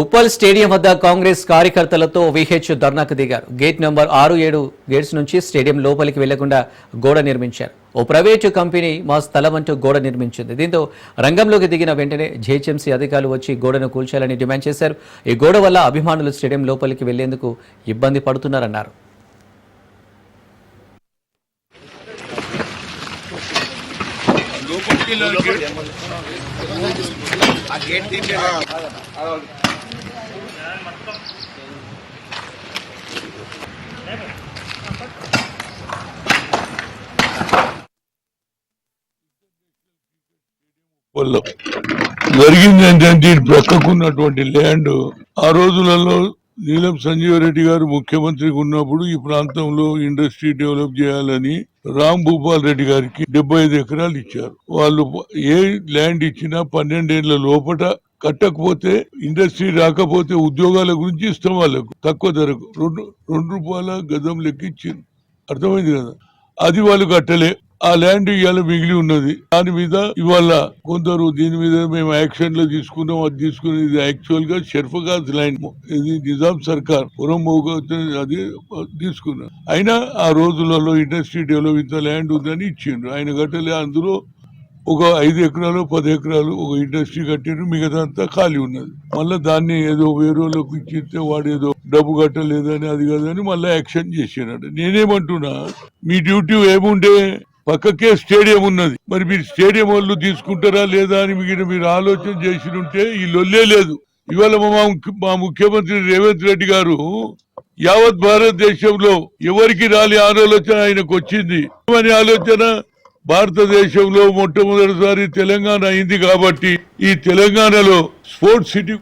Uppal stadium వద్ద కాంగ్రెస్ కార్యకర్తలతో VH ధర్నాకు దిగారు. గేట్ నెంబర్ ఆరు ఏడు గేట్స్ నుంచి స్టేడియం లోపలికి వెళ్ళకుండా గోడ నిర్మించారు. ఓ ప్రైవేటు కంపెనీ మా స్థలం అంటూ గోడ నిర్మించింది. దీంతో రంగంలోకి దిగిన వెంటనే జేహెచ్ఎంసీ అధికారులు వచ్చి గోడను కూల్చాలని డిమాండ్ చేశారు. ఈ గోడ వల్ల అభిమానులు స్టేడియం లోపలికి వెళ్ళేందుకు ఇబ్బంది పడుతున్నారన్నారు. వల్ల జరిగింది ఏంటంటే ప్రక్కకున్నటువంటి ల్యాండ్ ఆ రోజులలో నీలం సంజీవ రెడ్డి గారు ముఖ్యమంత్రిగా ఉన్నప్పుడు ఈ ప్రాంతంలో ఇండస్ట్రీ డెవలప్ చేయాలని రామ్ భూపాల్ రెడ్డి గారికి డెబ్బై ఐదు ఎకరాలు ఇచ్చారు. వాళ్ళు ఏ ల్యాండ్ ఇచ్చినా పన్నెండేళ్ళ లోపట కట్టకపోతే ఇండస్ట్రీ రాకపోతే ఉద్యోగాల గురించి ఇస్తాం వాళ్ళకు తక్కువ ధరకు. రెండు రెండు రూపాయల గదం లెక్కిచ్చింది అర్థమైంది కదా? అది వాళ్ళు కట్టలే. ఆ ల్యాండ్ ఇవాళ మిగిలి ఉన్నది. దాని మీద ఇవాళ కొందరు దీని మీద మేము యాక్షన్లో తీసుకున్నాం అది తీసుకునేది యాక్చువల్గా షర్ఫగాజ్ ల్యాండ్ ఇది నిజాం సర్కార్ పురం అది తీసుకున్నాం అయినా ఆ రోజులలో ఇండస్ట్రీ డెవలప్ ఇంత ల్యాండ్ ఉందని ఇచ్చిండ్రు. ఆయన గట్టలే అందులో ఒక ఐదు ఎకరాలు పది ఎకరాలు ఒక ఇండస్ట్రీ కట్టిండ్రు. మిగతా అంతా ఖాళీ ఉన్నది. మళ్ళీ దాన్ని ఏదో వేరే వాళ్ళకి ఇచ్చితే వాడు ఏదో డబ్బు కట్టలేదని అది కాదని మళ్ళీ యాక్షన్ చేసినాడు. నేనేమంటున్నా మీ డ్యూటీ ఏముండే? పక్కకే స్టేడియం ఉన్నది. మరి మీరు స్టేడియం వాళ్ళు తీసుకుంటారా లేదా అని మీరు మీరు ఆలోచన చేసి ఉంటే ఈ లొల్లే లేదు. ఇవాళ మా ముఖ్యమంత్రి రేవంత్ రెడ్డి గారు యావత్ భారతదేశంలో ఎవరికి రాలి ఆలోచన ఆయనకు వచ్చింది. అని ఆలోచన? భారతదేశంలో మొట్టమొదటిసారి తెలంగాణ అయింది కాబట్టి ఈ తెలంగాణలో స్పోర్ట్స్ సిటీ